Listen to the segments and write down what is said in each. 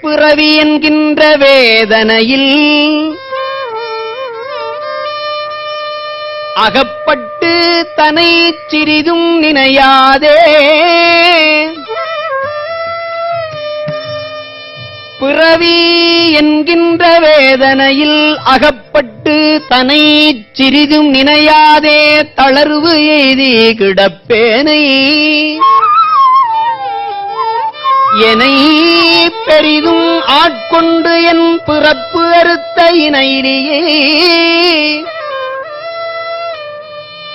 பிறவி என்கின்ற வேதனையில் அகப்பட்டு தனை சிறிதும் நினையாதே. பிறவி என்கின்ற வேதனையில் அகப்பட்டு தனை சிறிதும் நினையாதே. தளர்வு எய்தி கிடப்பேனை. எனை பெரிதும் ஆட்கொண்டு என் பிறப்பு அறுத்த இணையிலேயே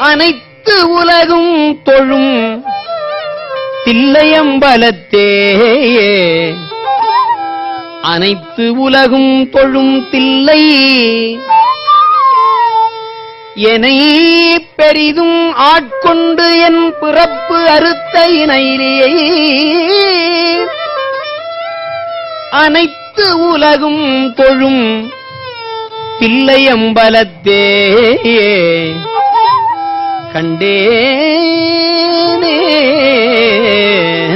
அனைத்து உலகும் தொழும் தில்லையம்பலத்தே அனைத்து உலகும் தொழும் தில்லை எனை பெரிதும் ஆட்கொண்டு என் பிறப்பு அறுத்த இணையிலேயே அனைத்து உலகும் தொழும் பிள்ளை அம்பலத்தே கண்டேனே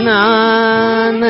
நான